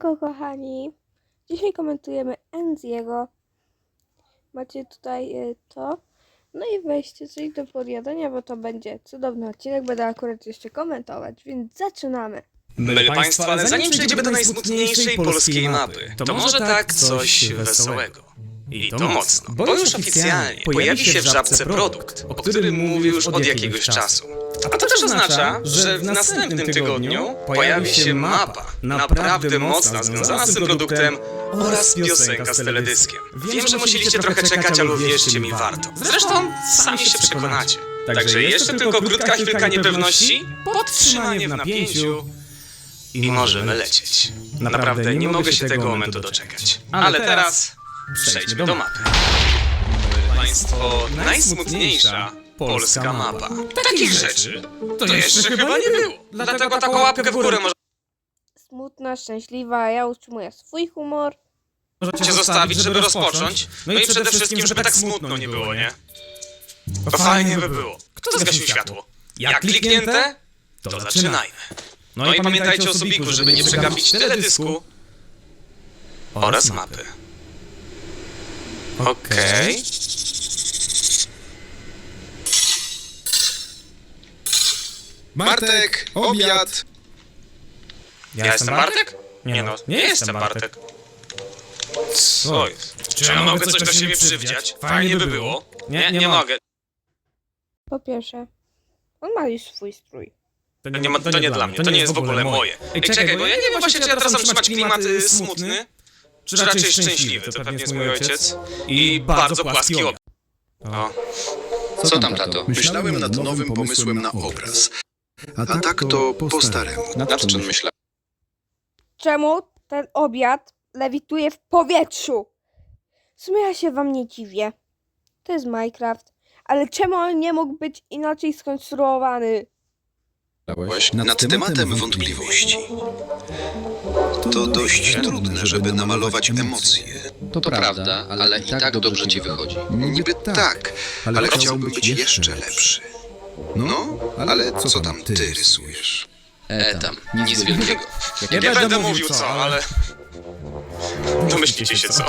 Siemanko kochani. Dzisiaj komentujemy Enziego. Macie tutaj y, to. No i weźcie coś do podjadania, bo to będzie cudowny odcinek. Będę akurat jeszcze komentować, więc zaczynamy. Myle Państwa, ale zanim przejdziemy do najsmutniejszej polskiej mapy, to może tak coś wesołego. I to mocno, bo już oficjalnie pojawi się w Żabce produkt, o którym mówił już od jakiegoś czasu. A to też oznacza, że w następnym tygodniu pojawi się mapa, naprawdę mocna, związana z tym produktem oraz piosenka z teledyskiem. Wiem, że musieliście trochę czekać, ale uwierzcie mi, warto. Zresztą sami się przekonacie. Także jeszcze tylko krótka chwilka niepewności, podtrzymanie w napięciu i możemy lecieć. Naprawdę nie mogę się tego momentu doczekać. Ale teraz przejdźmy do mapy. Państwo, najsmutniejsza polska mapa. Takich rzeczy to jeszcze chyba nie było. Dlatego taką łapkę w górę Smutna, szczęśliwa, ja utrzymuję swój humor. możecie zostawić, żeby rozpocząć. No i przede wszystkim, żeby tak smutno nie było, nie? To fajnie by było. Kto zgasił światło? Jak kliknięte? To zaczynajmy. No i pamiętajcie o subiku, żeby nie przegapić teledysku oraz mapy. Okej. Bartek, obiad! Ja jestem Bartek? Nie no, nie jestem Bartek. Co jest? Czy ja mogę coś do siebie przywdziać? Fajnie by było. Nie, nie mogę. Po pierwsze, on ma już swój strój. To nie, ma, to nie dla mnie, to nie jest w ogóle moje. Ej, czekaj, bo ja nie wiem właśnie, czy ja teraz mam trzymać klimat smutny, czy raczej szczęśliwy, to pewnie jest mój ojciec. I bardzo płaski obraz. Co tam, tato? Myślałem nad nowym pomysłem na obraz. A tak to po staremu. nad czym myślałem? Czemu ten obiad lewituje w powietrzu? W sumie ja się wam nie dziwię. To jest Minecraft. Ale czemu on nie mógł być inaczej skonstruowany? Nad tematem wątpliwości. To dość trudne, żeby namalować emocje. To prawda, ale i tak dobrze ci wychodzi. Niby tak, ale chciałbym być jeszcze lepszy. No, ale co tam ty rysujesz? E tam, nic wielkiego. Nie będę mówił co, ale... Domyślicie się co.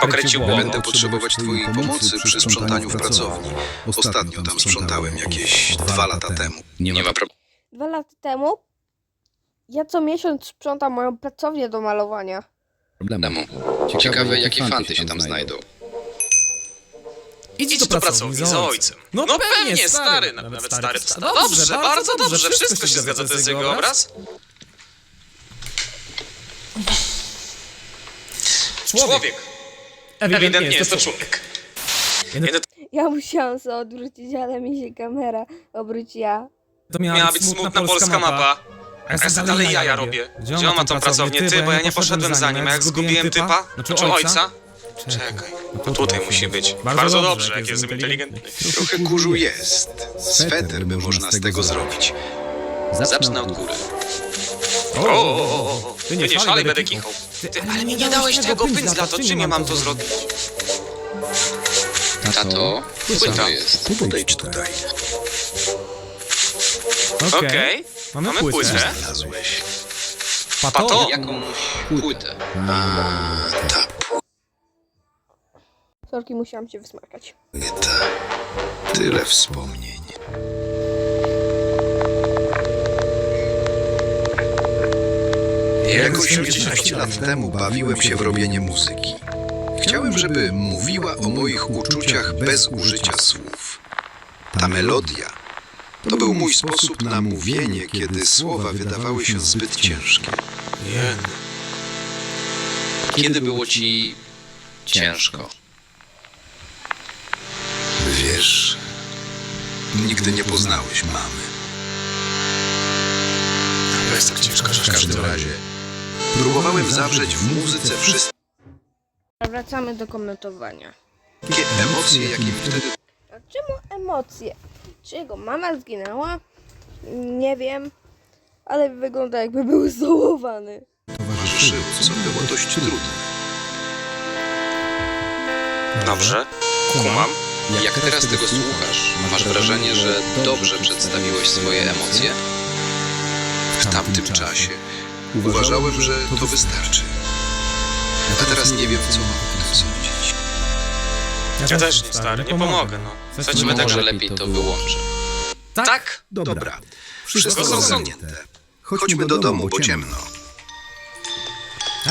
Pokręcił głową. Będę potrzebować twojej pomocy przy sprzątaniu w pracowni. Ostatnio tam sprzątałem jakieś dwa lata temu. Nie ma problemu. Dwa lata temu ja co miesiąc sprzątam moją pracownię do malowania. Ciekawe, jakie fanty się tam znajdą. Idź do pracowni za ojcem. No, pewnie, stary, na- nawet stary to stary. Dobrze, bardzo dobrze, wszystko się zgadza, to jest jego obraz. Człowiek. Ewidentnie jest to człowiek. Ja musiałam się odwrócić, ale mi się kamera obróciła. To Miała być smutna polska mapa. A ja sobie dalej jaja robię. Gdzie on ma tą pracownię? Ty, bo ja nie poszedłem za nim, a jak zgubiłem typa, czy ojca? Czekaj, no tutaj musi być. Bardzo dobrze, jak jestem inteligentny. Trochę kurzu jest. Sweter by można z tego zrobić. Zacznę od góry. O, o, o, o, Ty nie szalej, będę kichał. Ty, ale mi nie dałeś tego pędzla, to czym ja mam to zrobić? Tato, Płyta. jest? Podejdź tutaj. Okej, mamy płytę. Znalazłeś. Pato? Jakąś płytę. A, ta Sorki, musiałam się wysmakać. płyta. Tyle wspomnień. Jakoś 15 lat temu bawiłem się w robienie muzyki. Chciałem, żeby mówiła o moich uczuciach bez użycia słów. Ta melodia to był mój sposób na mówienie, kiedy słowa wydawały się zbyt ciężkie. Kiedy było ci ciężko? Wiesz, nigdy nie poznałeś mamy. To jest tak ciężko, że W każdym razie próbowałem zawrzeć w muzyce wszystkie Wracamy do komentowania. emocje, jakie mi wtedy A czemu emocje? Czy jego mama zginęła? Nie wiem, ale wygląda jakby był zdołowany. towarzyszyły, co było dość trudne. Dobrze, kumam. Jak teraz tego słuchasz, masz wrażenie, że dobrze przedstawiłeś swoje emocje? w tamtym czasie uważałem, że to wystarczy. A teraz nie wiem, co mam o tym sądzić. Ja też nie, stary, nie pomogę, no. Chcecie tak, że lepiej to wyłączę. Tak? Dobra, Wszystko zrozumiane. Chodźmy do domu, bo ciemno.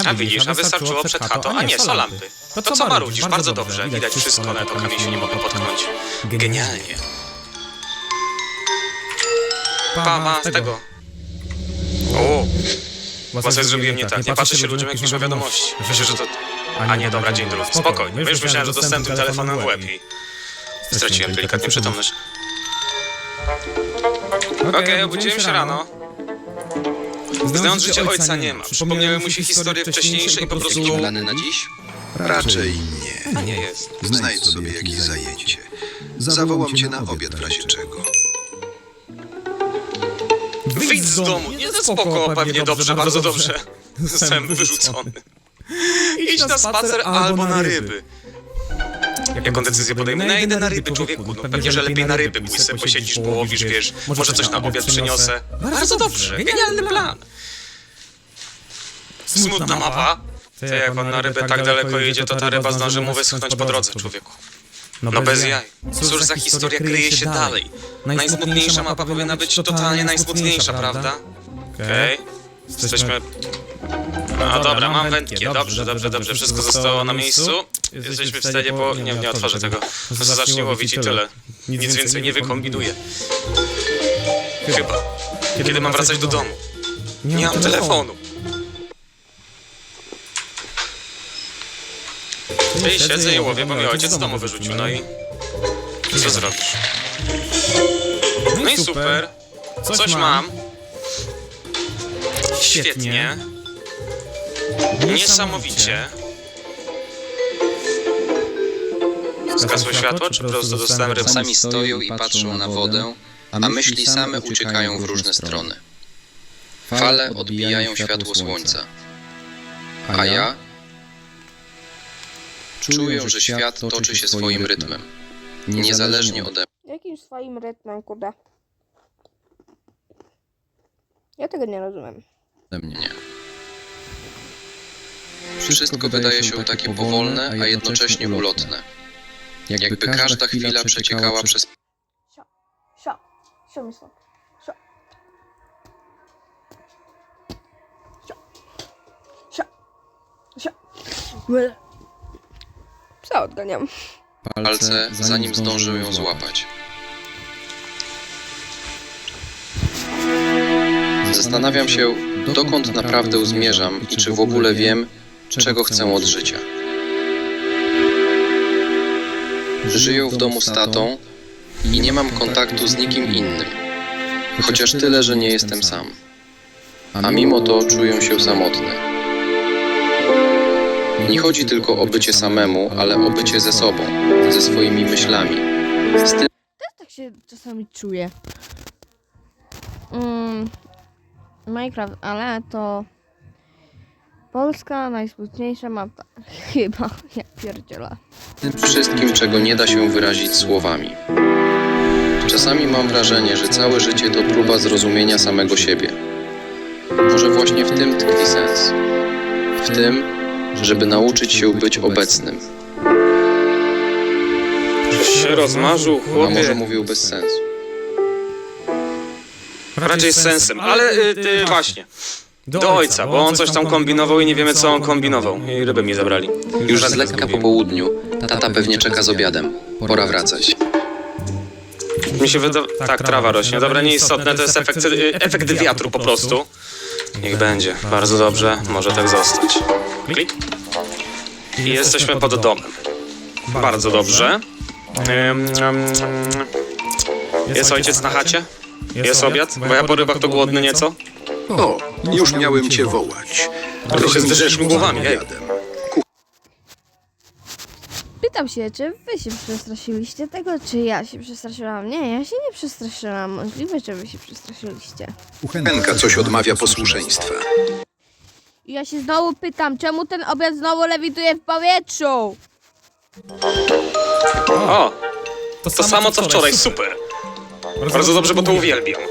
A widzisz, a wystarczyło przed chatą, a nie, są lampy. To co marudzisz? Bardzo dobrze, widać wszystko, nawet po kamieniu nie mogę potknąć. Genialnie. Pama, z tego. O, coś zrobiłem nie tak. Nie patrzę się ludziom, jak piszą wiadomości. Myślę, że to... A nie, dobra, dzień dobry. Spokojnie, już myślałem, że dostępnym telefonem w łeb i... Straciłem delikatnie przytomność. Okej, obudziłem się rano. Znając życie ojca nie ma. Przypomniały mu się historie wcześniejsze i po prostu... Jakieś plany na dziś? Raczej nie. A nie jest. Znajdź sobie jakieś zajęcie. Zawołam cię na obiad w razie czego. Wyjdź z domu, nie ze spoko, pewnie dobrze, bardzo dobrze. Zostałem wyrzucony. Idź na spacer albo na ryby. Jaką decyzję podejmę? No ja idę na ryby, człowieku. No pewnie, że lepiej na ryby, pójść sobie posiedzisz, połowisz, wiesz, może coś na obiad przyniosę. Bardzo dobrze, genialny plan. Smutna mapa. To jak on na rybę tak daleko jedzie, to ta ryba zdąży mu wyschnąć po drodze, człowieku. No bez jaj. Cóż za historia kryje się dalej? Najsmutniejsza mapa powinna być totalnie najsmutniejsza, prawda? Okej. Jesteśmy... No dobra, mam wędkę. Dobrze, dobrze, dobrze. Wszystko zostało na miejscu. Jesteśmy w stanie po... Nie, nie otworzę tego. Zacznij łowić i tyle. Nic więcej nie wykombinuję. Chyba. Kiedy mam wracać do domu? Nie mam telefonu. Ej, siedzę i łowię, bo mnie ojciec z domu wyrzucił, no i... Co zrobisz? No i super. Coś mam. Świetnie. Niesamowicie. Zgasło światło, czy po prostu dostałem rybę? Sami stoją i patrzą na wodę, a myśli same uciekają w różne strony. Fale odbijają światło słońca, a ja czuję, że świat toczy się swoim rytmem, niezależnie ode Jakim swoim rytmem, kurde. Ja tego nie rozumiem. mnie. Wszystko wydaje się takie powolne, a jednocześnie ulotne. Jakby każda chwila przeciekała przez Sio. Sio. Sio mi stąd. Sio. Sio. Sio. Sio. Psa odganiam. palce, zanim zdążył ją złapać. Zastanawiam się, dokąd naprawdę zmierzam i czy w ogóle wiem, czego chcę od życia. Żyję w domu z tatą i nie mam kontaktu z nikim innym, chociaż tyle, że nie jestem sam. A mimo to czuję się samotny. Nie chodzi tylko o bycie samemu, ale o bycie ze sobą, ze swoimi myślami, z tym, tak się czasami czuję. Mm, Minecraft, ale to Polska najsmutniejsza mapa. Chyba, ja pierdziela. wszystkim, czego nie da się wyrazić słowami. Czasami mam wrażenie, że całe życie to próba zrozumienia samego siebie. Może właśnie w tym tkwi sens. W tym, żeby nauczyć się być obecnym. się rozmarzył, A może chłopie. mówił bez sensu. Raczej z sensem, ale y, y, właśnie. Do ojca, bo on coś tam kombinował i nie wiemy co on kombinował. I ryby mi zabrali. Już z lekka po południu, tata pewnie czeka z obiadem. Pora wracać. Mi się wyda... Tak, trawa rośnie. Dobra, nieistotne, to jest efekt, efekt wiatru po prostu. Niech będzie. Bardzo dobrze, może tak zostać. Klik. I jesteśmy pod domem. Bardzo dobrze. Ym, ym, Jest ojciec na chacie? Jest obiad? Bo ja po rybach to głodny nieco. O, już miałem cię wołać. To się zderzyliśmy głowami, ej. Obiadem. Pytam się, czy wy się przestraszyliście tego, czy ja się przestraszyłam? Nie, ja się nie przestraszyłam. Możliwe, że wy się przestraszyliście. Henka coś odmawia posłuszeństwa. I ja się znowu pytam, czemu ten obiad znowu lewituje w powietrzu? O, to samo co wczoraj, super. Bardzo dobrze, bo to uwielbiam.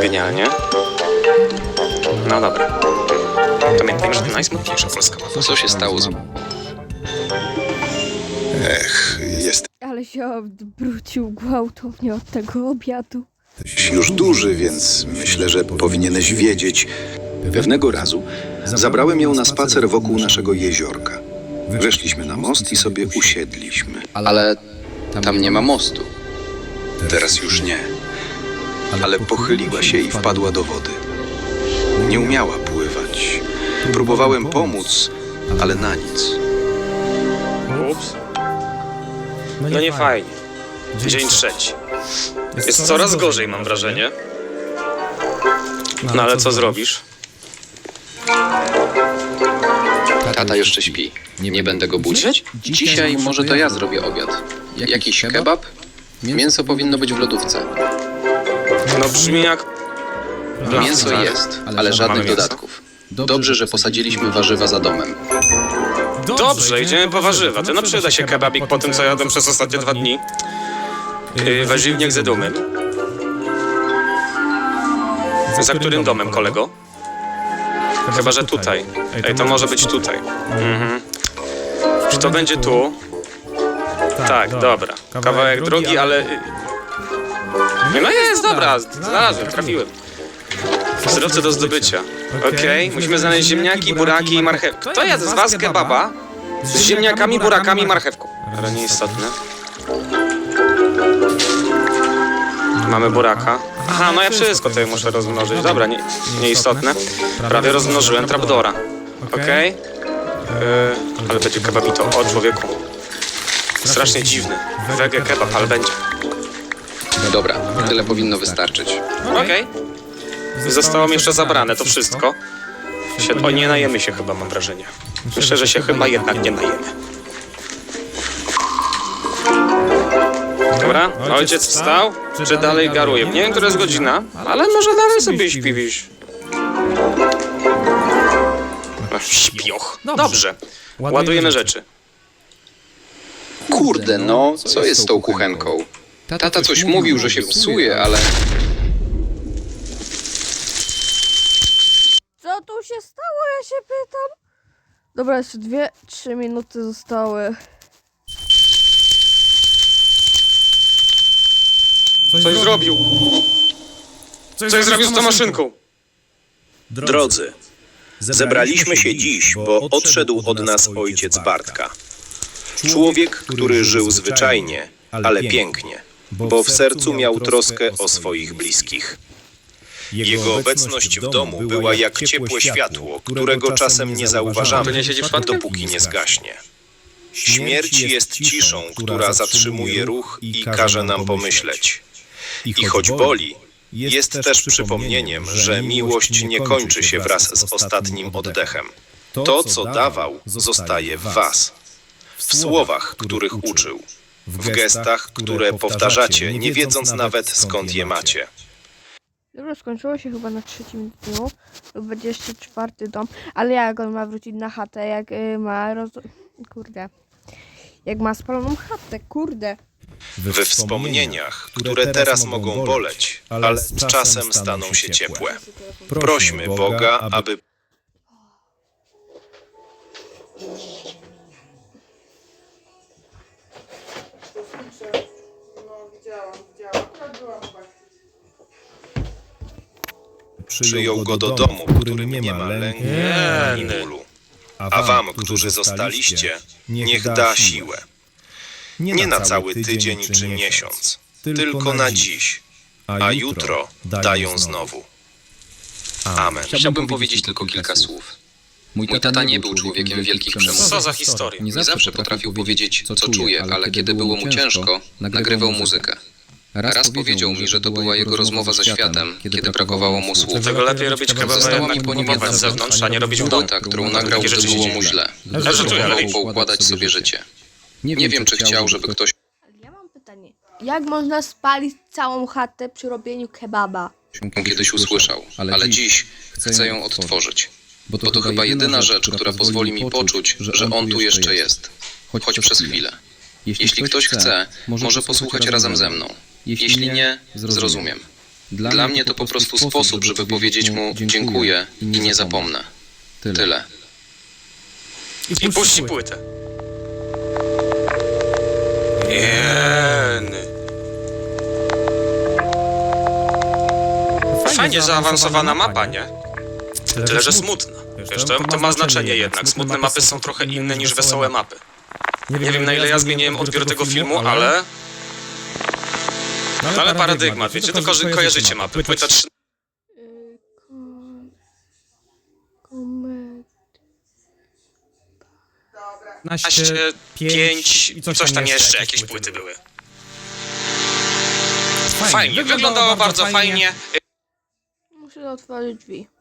Genialnie. No dobra. Pamiętajmy, że to najsmutniejsza polska mapa. Co się stało z... Ech, jest Ale się odwrócił gwałtownie od tego obiadu. już duży, więc myślę, że powinieneś wiedzieć. Pewnego razu zabrałem ją na spacer wokół naszego jeziorka. Weszliśmy na most i sobie usiedliśmy. Ale tam nie ma mostu. Teraz już nie. Ale pochyliła się i wpadła do wody. Nie umiała pływać. Próbowałem pomóc, ale na nic. Ups. No nie fajnie. Dzień trzeci. Jest coraz gorzej, mam wrażenie. No ale co zrobisz? Tata jeszcze śpi. Nie będę go budzić? Dzisiaj może to ja zrobię obiad. Jakiś kebab? Mięso powinno być w lodówce. No brzmi jak... Mięso tak. jest, ale żadnych dodatków. Dobrze, że posadziliśmy warzywa za domem. Dobrze, idziemy po warzywa. Ty no przyda się kebabik po tym, co jadłem przez ostatnie dwa dni. Yy, warzywniak za domem. Za którym domem, kolego? Chyba, że tutaj. Ej, to może być tutaj. Mhm. Czy to będzie tu? Tak, dobra. Kawałek drogi, ale... y, No jest, dobra, znalazłem, trafiłem. Surowce do zdobycia. Okej, musimy znaleźć ziemniaki, buraki i marchewkę. Kto jadł z was kebaba z ziemniakami, burakami i marchewką? Ale nieistotne. Mamy buraka. Aha, no ja wszystko tutaj muszę rozmnożyć. Dobra, nie, nieistotne. Prawie rozmnożyłem trapdora. Okej? Yy, ale będzie kebabito. O, człowieku. Strasznie dziwny. Wege kebab, ale będzie. Dobra, tyle powinno wystarczyć. Okej. Zostało mi jeszcze zabrane to wszystko. Się, o, nie najemy się chyba, mam wrażenie. Myślę, że się chyba jednak nie najemy. Dobra, ojciec wstał, czy dalej garuje? Nie wiem, która jest godzina, ale może dalej sobie śpi gdzieś. No, Śpioch. Dobrze. Ładujemy rzeczy. Kurde, no, co jest z tą kuchenką? Tata coś mówił, że się psuje, ale... Co tu się stało, ja się pytam? Dobra, jeszcze dwie, trzy minuty zostały. Coś zrobił. Coś zrobił z tą maszynką. Drodzy, zebraliśmy się dziś, bo odszedł od nas ojciec Bartka. Człowiek, który żył zwyczajnie, ale pięknie, bo w sercu miał troskę o swoich bliskich. Jego obecność w domu była jak ciepłe światło, którego czasem nie zauważamy, dopóki nie zgaśnie. Śmierć jest ciszą, która zatrzymuje ruch i każe nam pomyśleć. I choć boli, jest też przypomnieniem, że miłość nie kończy się wraz z ostatnim oddechem. To, co dawał, zostaje w was. W słowach, których uczył. W gestach, które powtarzacie, nie wiedząc nawet skąd je macie. Dobra, skończyło się chyba na trzecim dniu. To będzie jeszcze czwarty dom. Ale jak on ma wrócić na chatę, jak y, ma roz... Kurde. Jak ma spaloną chatę, kurde. We wspomnieniach, które teraz mogą boleć, ale z czasem staną się ciepłe. Prośmy Boga, aby przyjął go do domu, w którym nie ma lęku ani bólu. A wam, którzy zostaliście, niech da siłę. Nie na cały tydzień czy miesiąc, tylko na dziś, a jutro dają znowu. Amen. Chciałbym powiedzieć tylko kilka słów. Mój tata nie był człowiekiem wielkich przemów. Co za historia? Nie zawsze potrafił powiedzieć, co czuje, ale kiedy było mu ciężko, nagrywał muzykę. Raz powiedział mi, że to była jego rozmowa ze światem, kiedy brakowało mu słów. Tego lepiej robić kebaba Została mi po nim jedna z zewnątrz, a nie robić w domu. płyta, którą nagrał, gdy rzeczy się było dzieją. mu źle. Żartuję, ale Próbował poukładać sobie życie. Nie wiem, czy chciał, żeby ktoś Ale ja mam pytanie. Jak można spalić całą chatę przy robieniu kebaba? ją kiedyś usłyszał, ale dziś chcę ją odtworzyć. Bo to chyba jedyna rzecz, która pozwoli mi poczuć, że on tu jeszcze jest. Choć przez chwilę. Jeśli ktoś chce, może posłuchać razem ze mną. Jeśli nie, zrozumiem. Dla mnie to po prostu sposób, żeby powiedzieć mu dziękuję i nie zapomnę. Tyle. I puści płytę. Jeny. Fajnie zaawansowana mapa, nie? Tyle, że smutna. Wiesz, to, to ma znaczenie jednak. Smutne mapy są trochę inne niż wesołe mapy. Nie wiem na ile ja zmieniłem odbiór tego filmu, ale... No ale paradygmat, wiecie, to ko kojarzycie mapy. Płyta 3 Y, kom... Komet... 15, 5 i coś tam jeszcze, jakieś płyty były. Fajnie, wyglądało bardzo fajnie. Muszę otworzyć drzwi.